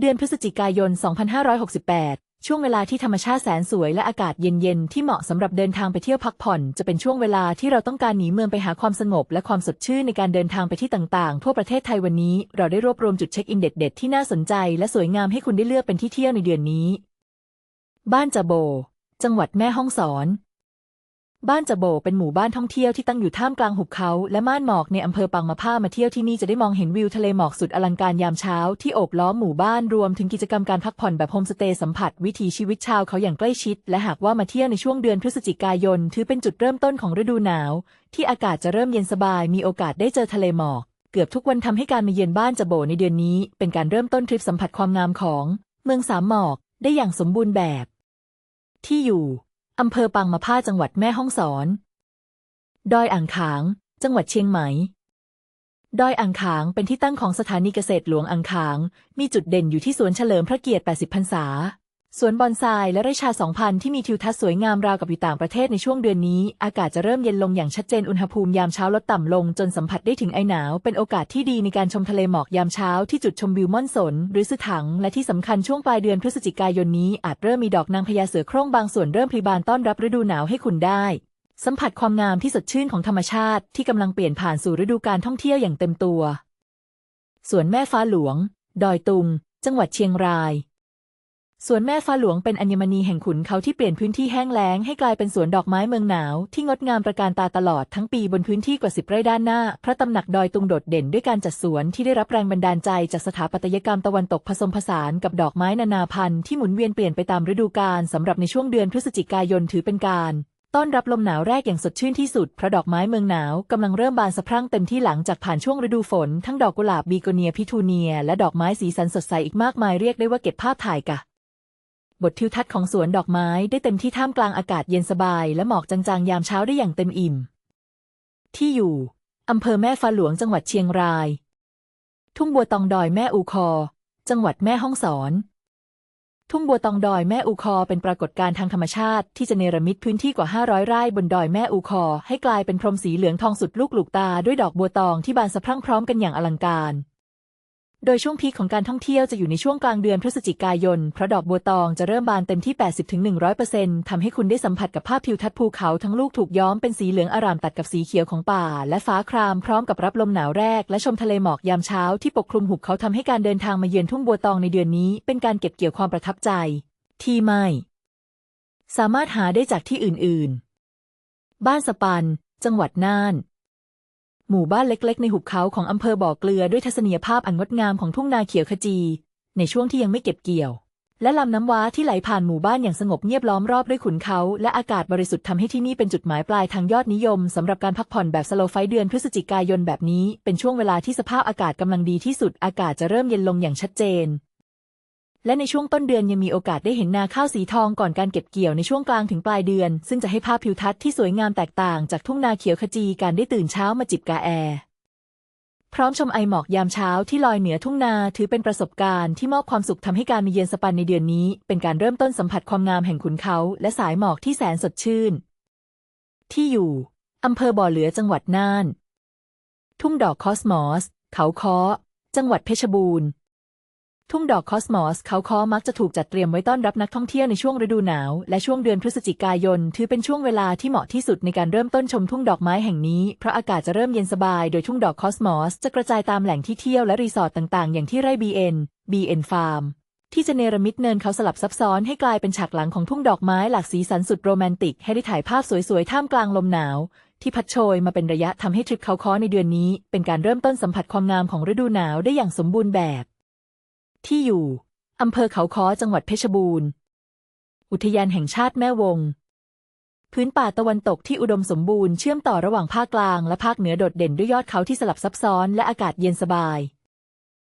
เดือนพฤศจิกายน 2568 ช่วงเวลาที่ธรรมชาติแสนสวยและอากาศเย็นๆ ที่เหมาะสำหรับเดินทางไปเที่ยวพักผ่อน จะเป็นช่วงเวลาที่เราต้องการหนีเมืองไปหาความสงบ และความสดชื่นในการเดินทางไปที่ต่างๆ ทั่วประเทศไทยวันนี้ เราได้รวบรวมจุดเช็คอินเด็ดๆ ที่น่าสนใจ และสวยงามให้คุณได้เลือกเป็นที่เที่ยวในเดือนนี้ บ้านจะโบ จังหวัดแม่ฮ่องสอน บ้านจะโบเป็นหมู่บ้านท่องเที่ยวที่ตั้งอยู่ท่ามกลางหุบเขา และม่านหมอกในอำเภอปังมะผ้ามาเที่ยวที่นี่จะได้มองเห็นวิวทะเลหมอกสุดอลังการยามเช้าที่โอบล้อมหมู่บ้านรวมถึงกิจกรรมการพักผ่อนแบบโฮมสเตย์สัมผัสวิถีชีวิตชาวเขาอย่างใกล้ชิด และหากว่ามาเที่ยวในช่วงเดือนพฤศจิกายน ถือเป็นจุดเริ่มต้นของฤดูหนาว ที่อากาศจะเริ่มเย็นสบาย มีโอกาสได้เจอทะเลหมอก เกือบทุกวันทำให้การมาเยือนบ้านจะโบในเดือนนี้ เป็นการเริ่มต้นทริปสัมผัสความงามของ เมืองสามหมอกได้อย่างสมบูรณ์แบบ ที่อยู่ อำเภอปังมาผ้าจังหวัดแม่ฮ่องสอน ดอยอ่างขาง จังหวัดเชียงใหม่ ดอยอ่างขางเป็นที่ตั้งของสถานีเกษตรหลวงอ่างขาง มีจุดเด่นอยู่ที่สวนเฉลิมพระเกียรติ 80 พรรษา สวนบอนไซและไร่ชา 2,000 ที่มีทิวทัศน์สวยงามราวกับอยู่ต่างประเทศในช่วงเดือนนี้ อากาศจะเริ่มเย็นลงอย่างชัดเจนอุณหภูมิยามเช้าลดต่ำลง จนสัมผัสได้ถึงไอหนาว เป็นโอกาสที่ดีในการชมทะเลหมอกยามเช้าที่จุดชมวิวม่อนสน หรือสือถัง และที่สำคัญช่วงปลายเดือนพฤศจิกายนนี้อาจเริ่มมีดอกนางพญาเสือโคร่งบางส่วนเริ่มพลีบานต้อนรับฤดูหนาวให้คุณได้ สัมผัสความงามที่สดชื่นของธรรมชาติ ที่กำลังเปลี่ยนผ่านสู่ฤดูการท่องเที่ยวอย่างเต็มตัว สวนแม่ฟ้าหลวง ดอยตุง จังหวัดเชียงราย สวนแม่ฟ้าหลวงเป็นอัญมณีแห่งขุนเขาที่เปลี่ยนพื้นที่แห้งแล้งให้กลายเป็นสวนดอกไม้เมืองหนาว ที่งดงามประการตาตลอดทั้งปีบนพื้นที่กว่าสิบไร่ด้านหน้า พระตำหนักดอยตุงโดดเด่นด้วยการจัดสวนที่ได้รับแรงบันดาลใจจากสถาปัตยกรรมตะวันตกผสมผสานกับดอกไม้นานาพันธุ์ที่หมุนเวียนเปลี่ยนไปตามฤดูกาลสำหรับในช่วงเดือนพฤศจิกายนถือเป็นการต้อนรับลมหนาวแรกอย่างสดชื่นที่สุด เพราะดอกไม้เมืองหนาวกำลังเริ่มบานสะพรั่งเต็มที่หลังจากผ่านช่วงฤดูฝน ทั้งดอกกุหลาบบีโกเนียพิทูเนีย และดอกไม้สีสันสดใสอีกมากมายเรียกได้ว่าเก็บภาพถ่ายกะ บททิวทัศน์ของสวนดอกไม้ได้เต็มที่ท่ามกลางอากาศเย็นสบาย และหมอกจางๆ ยามเช้าได้อย่างเต็มอิ่ม ที่อยู่ อำเภอแม่ฟ้าหลวงจังหวัดเชียงราย ทุ่งบัวตองดอยแม่อูคอ จังหวัดแม่ฮ่องสอน ทุ่งบัวตองดอยแม่อูคอเป็นปรากฏการณ์ทางธรรมชาติที่จะเนรมิตพื้นที่กว่า 500 ไร่บนดอยแม่อูคอ ให้กลายเป็นพรมสีเหลืองทองสุดลูกหลูกตาด้วยดอกบัวตองที่บานสะพรั่งพร้อมกันอย่างอลังการ โดยช่วงพีคของการท่องเที่ยวจะอยู่ในช่วงกลางเดือนพฤศจิกายน เพราะดอกบัวตองจะเริ่มบานเต็มที่ 80-100%ทำให้คุณได้สัมผัสกับภาพทิวทัศน์ภูเขาทั้งลูกถูกย้อมเป็นสีเหลืองอารามตัดกับสีเขียวของป่า และฟ้าครามพร้อมกับรับลมหนาวแรก และชมทะเลหมอกยามเช้าที่ปกคลุมหุบเขาทำให้การเดินทางมาเยือนทุ่งบัวตองในเดือนนี้ เป็นการเก็บเกี่ยวความประทับใจ ที่ไม่ สามารถหาได้จากที่อื่น ๆ บ้านสปัน จังหวัดน่าน หมู่บ้านเล็กๆ ในหุบเขาของอำเภอบ่อเกลือด้วยทัศนียภาพอันงดงามของทุ่งนาเขียวขจี ในช่วงที่ยังไม่เก็บเกี่ยว และลำน้ำว้าที่ไหลผ่านหมู่บ้านอย่างสงบเงียบล้อมรอบด้วยขุนเขา และอากาศบริสุทธิ์ทำให้ที่นี่เป็นจุดหมายปลายทางยอดนิยมสำหรับการพักผ่อนแบบสโลไฟเดือนพฤศจิกายนแบบนี้ เป็นช่วงเวลาที่สภาพอากาศกำลังดีที่สุดอากาศจะเริ่มเย็นลงอย่างชัดเจน และในช่วงต้นเดือนยังมีโอกาสได้เห็นนาข้าวสีทองก่อนการเก็บเกี่ยวในช่วงกลางถึงปลายเดือน ซึ่งจะให้ภาพทิวทัศน์ที่สวยงามแตกต่างจากทุ่งนาเขียวขจีการได้ตื่นเช้ามาจิบกาแอพร้อมชมไอหมอกยามเช้าที่ลอยเหนือทุ่งนาถือเป็นประสบการณ์ที่มอบความสุขทำให้การมีเยือนสปันในเดือนนี้ เป็นการเริ่มต้นสัมผัสความงามแห่งขุนเขา และสายหมอกที่แสนสดชื่น ที่อยู่อำเภอบ่อเหลือจังหวัดน่าน ทุ่งดอกคอสมอส เขาค้อจังหวัดเพชรบูรณ์ ทุ่งดอกคอสมอสเขาค้อมักจะถูกจัดเตรียมไว้ต้อนรับนักท่องเที่ยวในช่วงฤดูหนาว และช่วงเดือนพฤศจิกายน ถือเป็นช่วงเวลาที่เหมาะที่สุดในการเริ่มต้นชมทุ่งดอกไม้แห่งนี้ เพราะอากาศจะเริ่มเย็นสบาย โดยทุ่งดอกคอสมอสจะกระจายตามแหล่งที่เที่ยวและรีสอร์ทต่างๆ อย่างที่ไร่ BN BN Farm ที่จะเนรมิตเนินเขาสลับซับซ้อนให้กลายเป็นฉากหลังของทุ่งดอกไม้หลากสีสันสุดโรแมนติก ให้ได้ถ่ายภาพสวยๆ ท่ามกลางลมหนาว ที่พัดโชยมาเป็นระยะทำให้ทริปเขาค้อในเดือนนี้ เป็นการเริ่มต้นสัมผัสความงามของฤดูหนาวได้อย่างสมบูรณ์แบบ ที่อยู่ อำเภอเขาค้อจังหวัดเพชรบูรณ์ อุทยานแห่งชาติแม่วง พื้นป่าตะวันตกที่อุดมสมบูรณ์เชื่อมต่อระหว่างภาคกลางและภาคเหนือโดดเด่นด้วยยอดเขาที่สลับซับซ้อนและอากาศเย็นสบาย